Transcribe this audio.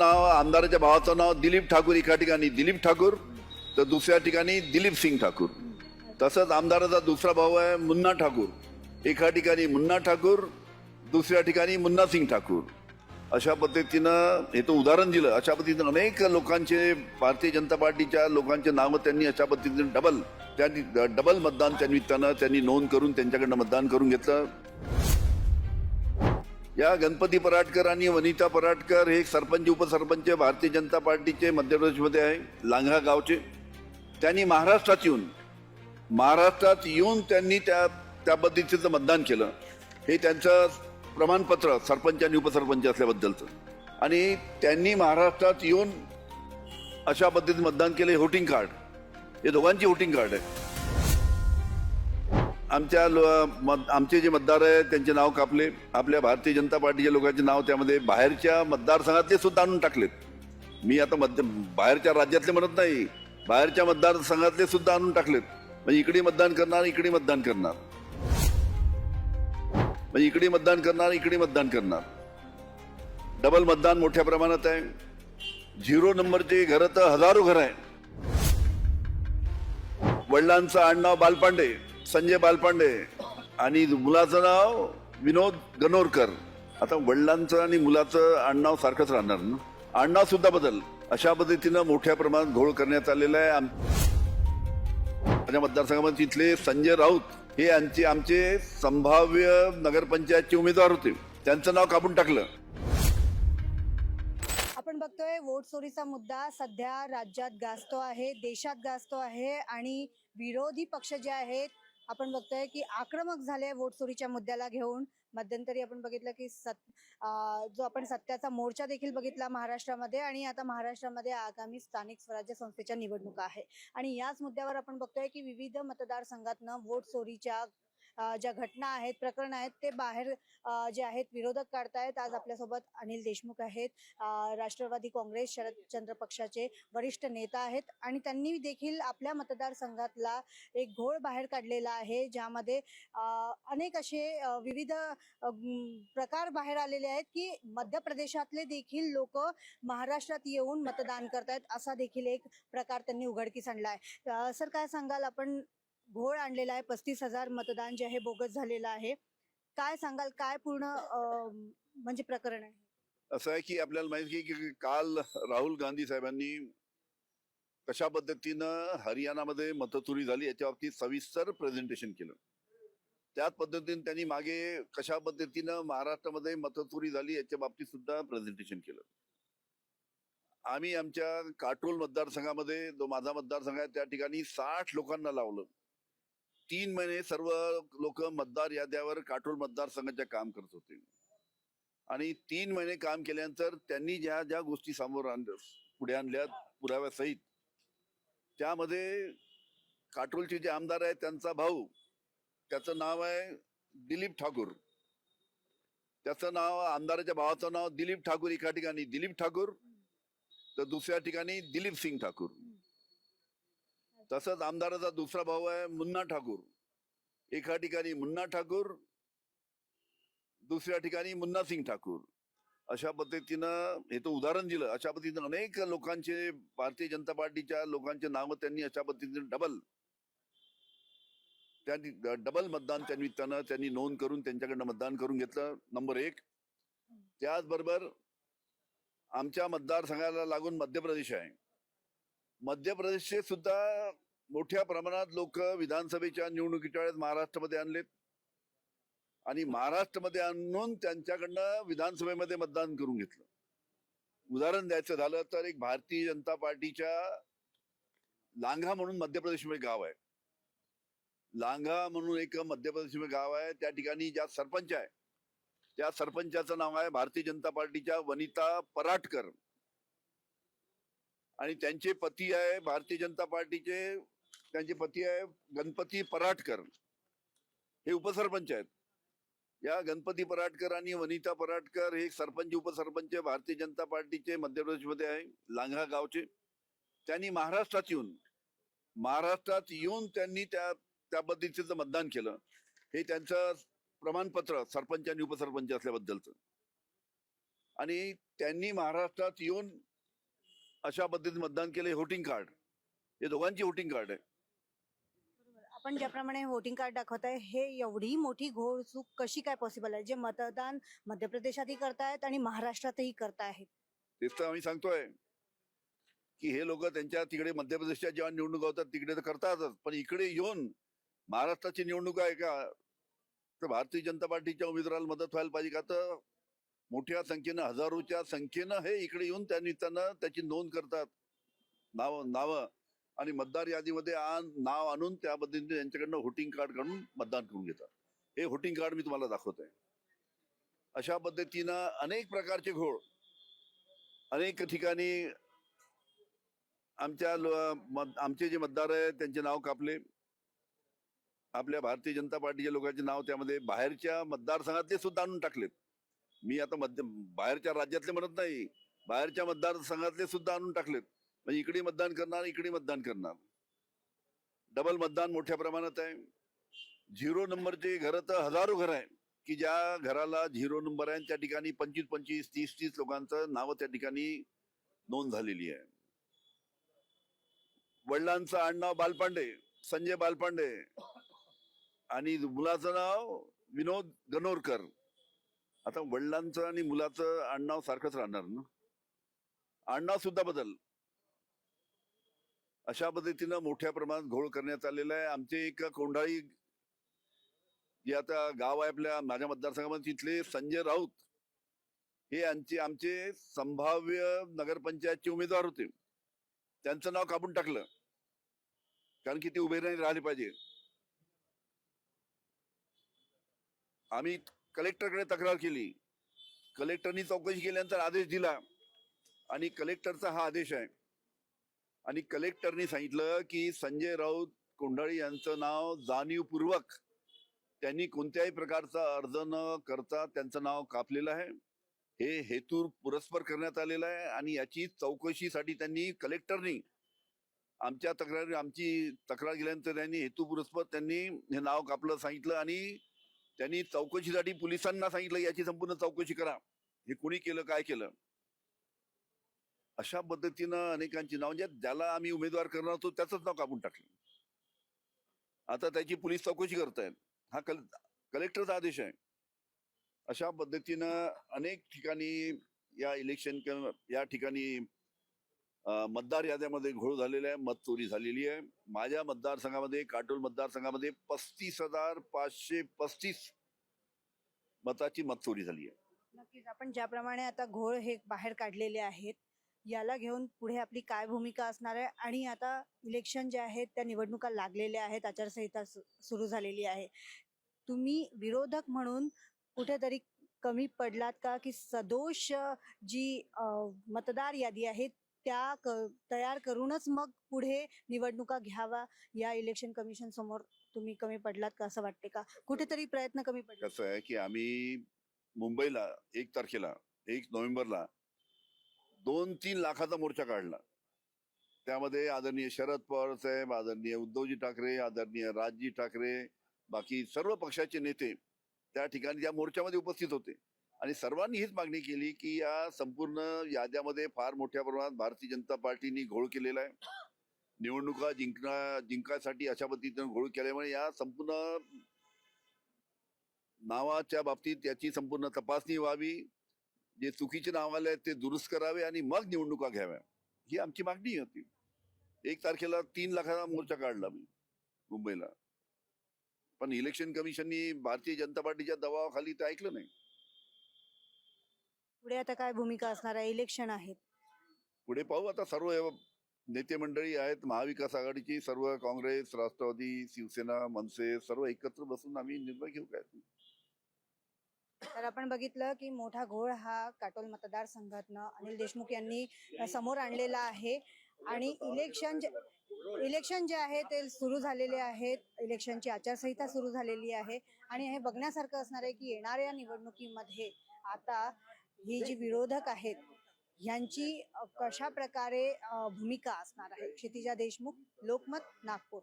नाव आमदाराच्या भावाचं नाव दिलीप ठाकूर एका ठिकाणी. दिलीप ठाकूर तर दुसऱ्या ठिकाणी दिलीप सिंग ठाकूर. तसंच आमदाराचा दुसरा भाऊ आहे मुन्ना ठाकूर. एका ठिकाणी मुन्ना ठाकूर दुसऱ्या ठिकाणी मुन्ना सिंग ठाकूर. अशा पद्धतीनं हे तो उदाहरण दिलं. अशा पद्धतीनं अनेक लोकांचे भारतीय जनता पार्टीच्या लोकांचे नावं त्यांनी अशा पद्धतीनं डबल त्यांनी डबल मतदान त्या निमित्तानं त्यांनी नोंद करून त्यांच्याकडनं मतदान करून घेतलं. या गणपती पराटकर आणि वनिता पराटकर हे सरपंच उपसरपंच भारतीय जनता पार्टीचे मध्य प्रदेशमध्ये आहे लांघा गावचे. त्यांनी महाराष्ट्रात येऊन महाराष्ट्रात येऊन त्यांनी त्या त्या पद्धतीचं मतदान केलं. हे त्यांचं प्रमाणपत्र सरपंच आणि उपसरपंच असल्याबद्दलचं. आणि त्यांनी महाराष्ट्रात येऊन अशा पद्धतीने मतदान केलं हे होटिंग कार्ड हे दोघांची होटिंग कार्ड आहे. आमच्या लो- मत- आमचे जे मतदार आहेत त्यांचे नाव कापले. आपल्या भारतीय जनता पार्टीच्या लोकांचे नाव त्यामध्ये बाहेरच्या मतदारसंघातले सुद्धा आणून टाकलेत. मी आता मध्य बाहेरच्या राज्यातले म्हणत नाही. बाहेरच्या मतदारसंघातले सुद्धा आणून टाकलेत. म्हणजे इकडे मतदान करणार इकडे मतदान करणार. म्हणजे इकडे मतदान करणार इकडे मतदान करणार. डबल मतदान मोठ्या प्रमाणात आहे. झिरो नंबरचे घरं तर हजारो घर आहे. वडिलांचं आडनाव बालपांडे. संजय बालपांडे आणि मुलाचं नाव विनोद गणोरकर. आता वडिलांचं आणि मुलाचं आडनाव सारखंच राहणार ना? आडनाव सुद्धा बदल. अशा पद्धतीनं मोठ्या प्रमाणात घोळ करण्यात आलेला आहे आम- माझ्या मतदारसंघामध्ये तिथले संजय राऊत हे आमचे आमचे संभाव्य नगरपंचायतचे उमेदवार होते. त्यांचं नाव कापून टाकलं. आपण बघतोय वोट चोरीचा मुद्दा सध्या राज्यात गाजतो आहे देशात गाजतो आहे आणि विरोधी पक्ष जे आहेत आपण बघतोय की आक्रमक झाले वोट चोरीच्या मुद्द्याला घेऊन. मध्यंतरी आपण बघितलं की सत जो आपण सत्याचा मोर्चा देखील बघितला महाराष्ट्रामध्ये आणि आता महाराष्ट्रामध्ये आगामी स्थानिक स्वराज्य संस्थेच्या निवडणुका आहे. आणि याच मुद्द्यावर आपण बघतोय की विविध मतदारसंघातनं वोट चोरीच्या ज्या घटना आहेत प्रकरण आहेत ते बाहेर जे आहेत विरोधक काढतायत. आज आपल्यासोबत अनिल देशमुख आहेत. राष्ट्रवादी काँग्रेस शरदचंद्र पक्षाचे वरिष्ठ नेता आहेत. आणि त्यांनी देखील आपल्या मतदारसंघातला एक घोळ बाहेर काढलेला आहे ज्यामध्ये अनेक असे विविध प्रकार बाहेर आलेले आहेत की मध्य प्रदेशातले देखील लोक महाराष्ट्रात येऊन मतदान करतायत. असा देखील एक प्रकार त्यांनी उघडकीस आणला आहे सर काय सांगाल आपण घोळ आणलेला आहे. पस्तीस हजार मतदान जे आहे बोगस झालेलं आहे. काय सांगाल? काय पूर्ण म्हणजे प्रकरण आहे? असं आहे की आपल्याला माहिती आहे की काल राहुल गांधी साहेबांनी कशा पद्धतीनं हरियाणामध्ये मतचोरी झाली याच्या बाबतीत सविस्तर प्रेझेंटेशन केलं. त्याच पद्धतीने त्यांनी मागे कशा पद्धतीनं महाराष्ट्रामध्ये मतचोरी झाली याच्या बाबतीत सुद्धा प्रेझेंटेशन केलं. आम्ही आमच्या काटोल मतदारसंघामध्ये जो माझा मतदारसंघ आहे त्या ठिकाणी साठ लोकांना लावलं. तीन महिने सर्व लोक मतदार याद्यावर काटोल मतदारसंघाच्या काम करत होते. आणि तीन महिने काम केल्यानंतर त्यांनी ज्या ज्या गोष्टी समोर आणल्या पुढे आणल्या पुराव्यासहित त्यामध्ये काटोलचे जे आमदार आहेत त्यांचा भाऊ त्याचं नाव आहे दिलीप ठाकूर. त्याचं नाव आमदाराच्या भावाचं नाव दिलीप ठाकूर एका ठिकाणी. दिलीप ठाकूर तर दुसऱ्या ठिकाणी दिलीप सिंग ठाकूर. तसंच आमदाराचा दुसरा भाऊ आहे मुन्ना ठाकूर. एका ठिकाणी मुन्ना ठाकूर दुसऱ्या ठिकाणी मुन्ना सिंग ठाकूर. अशा पद्धतीनं हे तो उदाहरण दिलं. अशा पद्धतीनं अनेक लोकांचे भारतीय जनता पार्टीच्या लोकांचे नावं त्यांनी अशा पद्धतीने डबल त्यांनी डबल मतदान त्या निमित्तानं त्यांनी नोंद करून त्यांच्याकडनं मतदान करून घेतलं नंबर एक. त्याचबरोबर आमच्या मतदारसंघाला लागून मध्य प्रदेश आहे. मध्य प्रदेशचे सुद्धा मोठ्या प्रमाणात लोक विधानसभेच्या निवडणुकीच्या वेळेस महाराष्ट्रामध्ये आणलेत. आणि महाराष्ट्रामध्ये आणून त्यांच्याकडनं विधानसभेमध्ये मतदान करून घेतलं. उदाहरण द्यायचं झालं तर एक भारतीय जनता पार्टीच्या लांघा म्हणून मध्य प्रदेशमध्ये गाव आहे. लांघा म्हणून एक मध्य प्रदेशमध्ये गाव आहे. त्या ठिकाणी ज्या सरपंच आहे त्या सरपंचाचं नाव आहे भारतीय जनता पार्टीच्या वनिता पराटकर. आणि त्यांचे पती आहे भारतीय जनता पार्टीचे त्यांचे पती आहे गणपती पराटकर. हे उपसरपंच आहेत. या गणपती पराटकर आणि वनिता पराटकर हे सरपंच उपसरपंच भारतीय जनता पार्टीचे मध्य प्रदेशमध्ये आहे लांघा गावचे. त्यांनी महाराष्ट्रात येऊन महाराष्ट्रात येऊन त्यांनी त्या त्या पद्धतीचं मतदान केलं. हे त्यांचं प्रमाणपत्र सरपंच आणि उपसरपंच असल्याबद्दलचं. आणि त्यांनी महाराष्ट्रात येऊन अशा पद्धतीने मतदान केले व्होटिंग कार्ड हे दोघांची व्होटिंग कार्ड आहे. आपण ज्याप्रमाणे वोटिंग कार्ड दाखवत आहे हे एवढी मोठी घोडचूक कशी काय पॉसिबल आहे? जे मतदान मध्य प्रदेशातही करतायत आणि महाराष्ट्रातही करतायत. तेच तर आम्ही सांगतोय की हे लोक त्यांच्या तिकडे मध्य प्रदेशच्या जेव्हा निवडणुका होतात तिकडे तर करतातच. पण इकडे येऊन महाराष्ट्राची निवडणूक आहे का? तर भारतीय जनता पार्टीच्या उमेदवाराला मदत व्हायला पाहिजे का? तर मोठ्या संख्येनं हजारोच्या संख्येनं हे इकडे येऊन त्यांनी त्यांना त्याची नोंद करतात. नाव नावं. आणि मतदार यादीमध्ये आण नाव आणून त्या पद्धतीने त्यांच्याकडनं व्होटिंग कार्ड काढून मतदान करून घेतात. हे व्होटिंग कार्ड मी तुम्हाला दाखवत आहे. अशा पद्धतीनं अनेक प्रकारचे घोळ. अनेक ठिकाणी आमच्या आमचे जे मतदार आहेत त्यांचे नाव कापले. आपल्या भारतीय जनता पार्टीच्या लोकांचे नाव त्यामध्ये बाहेरच्या मतदारसंघातले सुद्धा आणून टाकलेत. मी आता मध्य बाहेरच्या राज्यातले म्हणत नाही. बाहेरच्या मतदारसंघातले सुद्धा आणून टाकलेत. म्हणजे इकडे मतदान करणार इकडे मतदान करणार. डबल मतदान मोठ्या प्रमाणात आहे. झिरो नंबरचे घरं तर हजारो घर आहे. की ज्या घराला झिरो नंबर आहे त्या ठिकाणी पंचवीस पंचवीस तीस तीस लोकांचं नावं त्या ठिकाणी नोंद झालेली आहे. वडिलांचं आडनाव बालपांडे संजय बालपांडे. आणि मुलाचं नाव विनोद गणोरकर. आता वडिलांचं आणि मुलाचं आडनाव सारखंच राहणार ना? आडनाव सुद्धा बदल. अशा पद्धतीनं मोठ्या प्रमाणात घोळ करण्यात आलेला आहे. आमचे एक कोंढाळी जे आता गाव आहे आपल्या माझ्या मतदारसंघामध्ये तिथले संजय राऊत हे आमचे आमचे संभाव्य नगरपंचायतचे उमेदवार होते. त्यांचं नाव कापून टाकलं. कारण की ते उभे नाही राहिले पाहिजे. आम्ही कलेक्टरकडे तक्रार केली. कलेक्टरनी चौकशी केल्यानंतर आदेश दिला आणि कलेक्टरचा हा आदेश आहे. आणि कलेक्टरनी सांगितलं की संजय राऊत कोंढाळी यांचं नाव जाणीवपूर्वक त्यांनी कोणत्याही प्रकारचा अर्ज न करता त्यांचं नाव कापलेलं आहे. हे हेतूर पुरस्पर करण्यात आलेलं आहे आणि याची चौकशीसाठी त्यांनी कलेक्टरनी आमच्या तक्रारी आमची तक्रार केल्यानंतर त्यांनी हेतू पुरस्पर त्यांनी हे नाव कापलं सांगितलं आणि त्यांनी चौकशीसाठी पोलिसांना सांगितलं याची संपूर्ण चौकशी करा. हे कोणी केलं काय केलं? अशा पद्धतीनं अनेकांची नाव म्हणजे ज्याला आम्ही उमेदवार करणार होतो त्याच नाव कापून टाकलं. आता त्याची पोलीस चौकशी करतायत. हा कल कलेक्टरचा आदेश आहे. अशा पद्धतीनं अनेक ठिकाणी या इलेक्शन या ठिकाणी मतदार याद्यामध्ये घोळ झालेला आहे मत चोरी झालेली आहे. माझ्या मतदारसंघामध्ये काटोल मतदारसंघामध्ये पस्तीस हजार पाचशे पस्तीस मताची मत चोरी झाली आहे. नक्कीच आपण ज्याप्रमाणे आता घोळ हे बाहेर काढलेले आहेत याला घेऊन पुढे आपली काय भूमिका असणार आहे आणि आता इलेक्शन जे आहेत त्या निवडणुका लागलेल्या आहेत आचारसंहिता सुरू झालेली आहे. तुम्ही विरोधक म्हणून कुठेतरी कमी पडलात का? की सदोष जी मतदार यादी आहे त्या क- तयार करूनच मग पुढे निवडणुका घ्यावा. या इलेक्शन कमिशन समोर तुम्ही कमी पडलात का असं वाटते का? कुठेतरी प्रयत्न कमी पडले. कसं आहे की आम्ही मुंबईला एक तारखेला एक नोव्हेंबरला दोन तीन लाखाचा मोर्चा काढला. त्यामध्ये आदरणीय शरद पवार साहेब आदरणीय उद्धवजी ठाकरे आदरणीय राजजी ठाकरे बाकी सर्व पक्षाचे नेते त्या ठिकाणी त्या मोर्चामध्ये उपस्थित होते. आणि सर्वांनी हीच मागणी केली की या संपूर्ण याद्यामध्ये फार मोठ्या प्रमाणात भारतीय जनता पार्टीने घोळ केलेला आहे. निवडणुका जिंकण्या जिंकायसाठी अशा पद्धतीनं घोळ केल्यामुळे या संपूर्ण नावाच्या बाबतीत याची संपूर्ण तपासणी व्हावी जे चुकीचे नाव आले आहेत ते दुरुस्त करावे आणि मग निवडणुका घ्याव्या. ही आमची मागणी होती. एक तारखेला तीन लाखाचा मोर्चा काढला मी मुंबईला. पण इलेक्शन कमिशननी भारतीय जनता पार्टीच्या दबावाखाली ते ऐकलं नाही. पुढे आता काय भूमिका असणार आहे? इलेक्शन आहेत. पुढे पाहू. आता सर्व नेते मंडळी आहेत. महाविकास आघाडीची सर्व काँग्रेस राष्ट्रवादी शिवसेना मनसे सर्व एकत्र बसून आम्ही निर्णय घेऊ काय? तर आपण बघितलं की मोठा घोळ हा काटोल मतदारसंघातनं अनिल देशमुख यांनी समोर आणलेला आहे. आणि इलेक्शन इलेक्शन जे आहे ते सुरू झालेले आहेत. इलेक्शनची आचारसंहिता सुरू झालेली आहे. आणि हे बघण्यासारखं असणार आहे की येणाऱ्या निवडणुकीमध्ये आता ही जी विरोधक आहेत ह्यांची कशा प्रकारे भूमिका असणार आहे? क्षितिजा देशमुख लोकमत नागपूर.